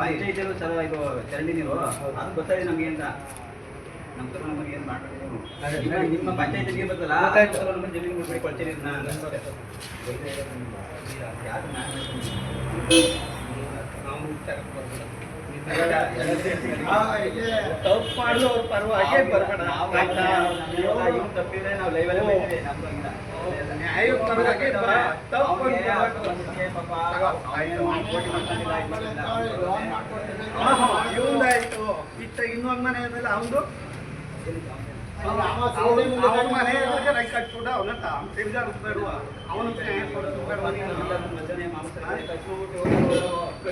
ಪಂಚಾಯತಿಯಲ್ಲೂ ಸಲ ಇದು ಚರಂಡಿ ನೀರು ಅದು ಗೊತ್ತಾಗಿದೆ ನಮ್ಗೆ ಅಂತ ನಮ್ಮ ಸರ್ ನಮಗೆ ಏನು ಮಾಡ್ತಾರೆ ನಿಮ್ಮ ಪಂಚಾಯತಿ ನೀರು ಬರ್ತಲ್ಲ ಜಮೀನು ಬಿಟ್ಬಿಡಿ ಕೊಳ್ಚೆ ನೀರು ನಾವು ಯಾರು ತಪ್ಪು ಮಾಡಿದ್ರು ಅವ್ರ ಪರವಾಗಿ ಬರ್ಬೇಡ? ತಪ್ಪಿದ್ರೆ ನಾವು ಲೈವಲ್ಲೇ ಪರವಾಗಿ ಬಾ. ತಪ್ಪು ಇವ್ನ್ದಾಯ್ತು ಇತ್ತ ಇನ್ನೊಂದ್ ಮನೆ ಕಟ್ಬಿಟ್ಟು ಅವನ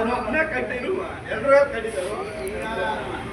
ತಿರ್ಗಾಡಿಸ್ಬೇಡುವ ಅವನ ಎಲ್ಲರೂ ಕೊಡೋದು